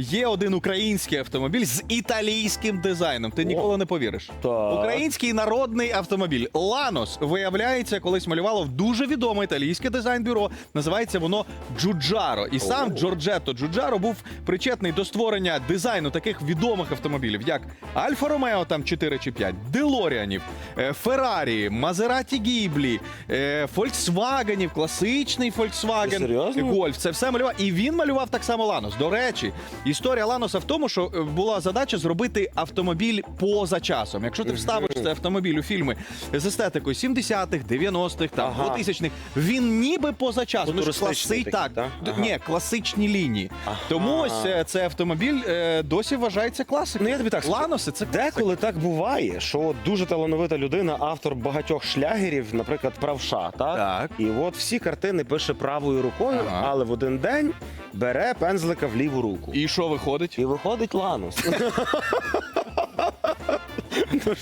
є один український автомобіль з італійським дизайном. Ти ніколи не повіриш. Так. Український народний автомобіль Ланос виявляється, колись малювало в дуже відоме італійське дизайн-бюро. Називається воно Джуджаро. І сам О. Джорджетто Джуджаро був причетний до створення дизайну таких відомих автомобілів, як Альфа Ромео, там 4 чи 5, Делоріанів, е, Феррарі, Мазераті Гіблі, е, Фольксвагенів, класичний Фольксваген, серйозно? Гольф. Це все малював. І він малював так само Ланос. До речі, історія Ланоса в тому, що е, була задача зробити автомобіль поза часом. Якщо ти вставиш цей автомобіль у фільми з естетикою 70-х, 90-х, там Ага. 2000-х, він ніби поза часом. Ну, ж Футуристичний класи... такий, так, д- Ага. ні, класичні лінії. Ага. Тому ось е, цей автомобіль е, досі вважається класикою. Ну, я тобі так скажу. Ланоси це Деколи так буває, що от дуже талановита людина, автор багатьох шлягерів, наприклад, правша, так? Так. І от всі картини пише правою рукою, Ага. але в один день бере пензлика в ліву руку. І що виходить? І виходить ланус.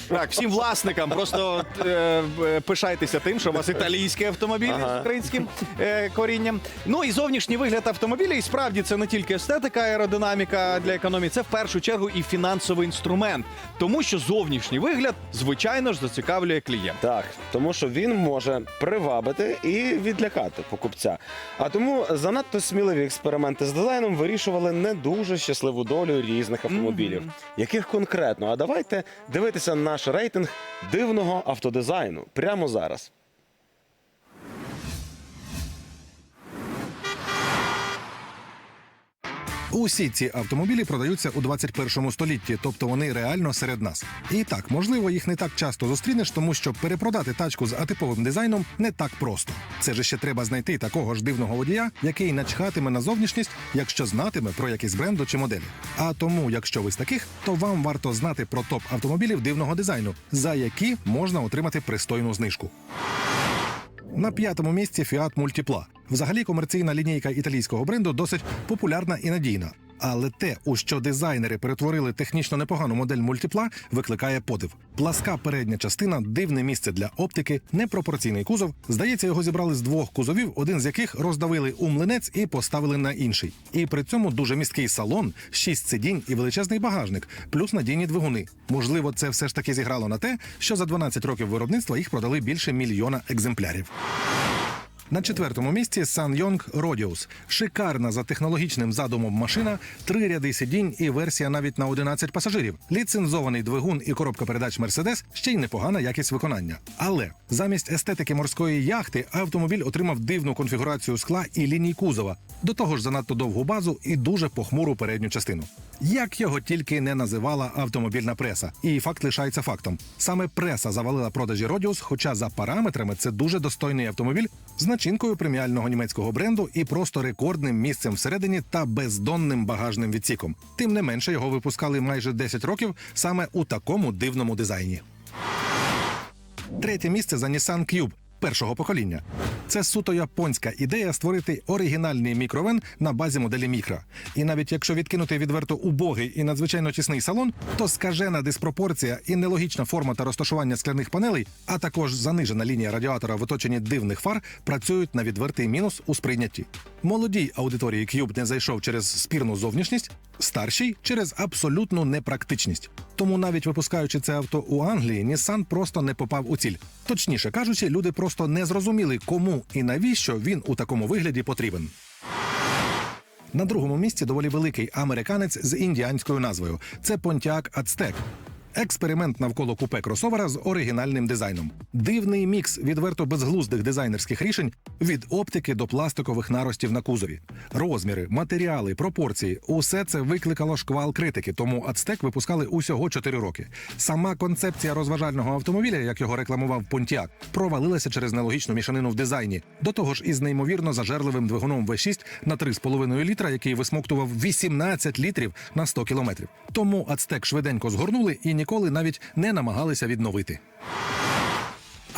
Так, всім власникам просто е, е, пишайтеся тим, що у вас італійський автомобіль з українським е, корінням. Ну і зовнішній вигляд автомобіля, і справді це не тільки естетика, аеродинаміка для економії, це в першу чергу і фінансовий інструмент, тому що зовнішній вигляд, звичайно ж, зацікавлює клієнта. Так, тому що він може привабити і відлякати покупця. А тому занадто сміливі експерименти з дизайном вирішували не дуже щасливу долю різних автомобілів. Яких конкретно? А давайте дивитися наш рейтинг дивного автодизайну прямо зараз. Усі ці автомобілі продаються у 21 столітті, тобто вони реально серед нас. І так, можливо, їх не так часто зустрінеш, тому що перепродати тачку з атиповим дизайном не так просто. Це ж ще треба знайти такого ж дивного водія, який начхатиме на зовнішність, якщо знатиме про якийсь бренду чи моделі. А тому, якщо ви з таких, то вам варто знати про топ автомобілів дивного дизайну, за які можна отримати пристойну знижку. На п'ятому місці Fiat Multipla. Взагалі комерційна лінійка італійського бренду досить популярна і надійна. Але те, у що дизайнери перетворили технічно непогану модель мультипла, викликає подив. Пласка передня частина, дивне місце для оптики, непропорційний кузов. Здається, його зібрали з двох кузовів, один з яких роздавили у млинець і поставили на інший. І при цьому дуже місткий салон, шість сидінь і величезний багажник, плюс надійні двигуни. Можливо, це все ж таки зіграло на те, що за 12 років виробництва їх продали більше мільйона екземплярів. На четвертому місці SsangYong Rodius. Шикарна за технологічним задумом машина, три ряди сидінь і версія навіть на 11 пасажирів. Ліцензований двигун і коробка передач Mercedes ще й непогана якість виконання. Але замість естетики морської яхти автомобіль отримав дивну конфігурацію скла і ліній кузова. До того ж, занадто довгу базу і дуже похмуру передню частину. Як його тільки не називала автомобільна преса, і факт лишається фактом. Саме преса завалила продажі Rodius, хоча за параметрами це дуже достойний автомобіль з начинкою преміального німецького бренду і просто рекордним місцем всередині та бездонним багажним відсіком. Тим не менше його випускали майже 10 років саме у такому дивному дизайні. Третє місце за Nissan Cube першого покоління. Це суто японська ідея створити оригінальний мікровен на базі моделі мікро. І навіть якщо відкинути відверто убогий і надзвичайно тісний салон, то скажена диспропорція і нелогічна форма та розташування скляних панелей, а також занижена лінія радіатора в оточенні дивних фар працюють на відвертий мінус у сприйнятті. Молодій аудиторії Cube не зайшов через спірну зовнішність, старшій через абсолютну непрактичність. Тому навіть випускаючи це авто у Англії, Nissan просто не попав у ціль. Точніше кажучи, люди просто не зрозуміли, кому і навіщо він у такому вигляді потрібен. На другому місці доволі великий американець з індіанською назвою. Це Понтяк Aztek. Експеримент навколо купе кросовера з оригінальним дизайном. Дивний мікс відверто безглуздих дизайнерських рішень від оптики до пластикових наростів на кузові. Розміри, матеріали, пропорції усе це викликало шквал критики, тому Ацтек випускали усього 4 роки. Сама концепція розважального автомобіля, як його рекламував Pontiac, провалилася через нелогічну мішанину в дизайні. До того ж, із неймовірно зажерливим двигуном V6 на 3,5 літра, який висмоктував 18 літрів на 100 кілометрів. Тому Ацтек швиденько згорнули і ніколи навіть не намагалися відновити.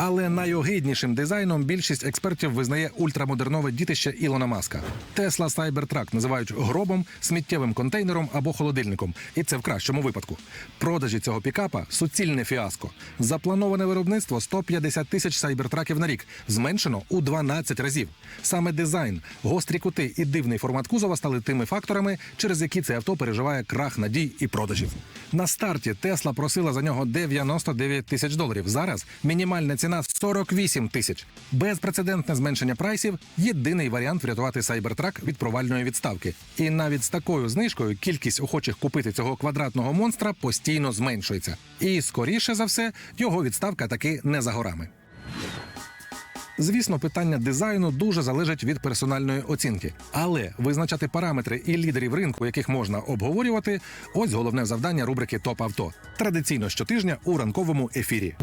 Але найогиднішим дизайном більшість експертів визнає ультрамодернове дітище Ілона Маска. Тесла Cybertruck називають гробом, сміттєвим контейнером або холодильником. І це в кращому випадку. Продажі цього пікапа суцільне фіаско. Заплановане виробництво 150 тисяч сайбертраків на рік, зменшено у 12 разів. Саме дизайн, гострі кути і дивний формат кузова стали тими факторами, через які це авто переживає крах надій і продажів. На старті Тесла просила за нього 99 тисяч доларів. Зараз мінімальна ціна 48 тисяч. Безпрецедентне зменшення прайсів єдиний варіант врятувати Cybertruck від провальної відставки. І навіть з такою знижкою кількість охочих купити цього квадратного монстра постійно зменшується. І скоріше за все, його відставка таки не за горами. Звісно, питання дизайну дуже залежить від персональної оцінки, але визначати параметри і лідерів ринку, яких можна обговорювати, ось головне завдання рубрики Топ авто традиційно щотижня у ранковому ефірі.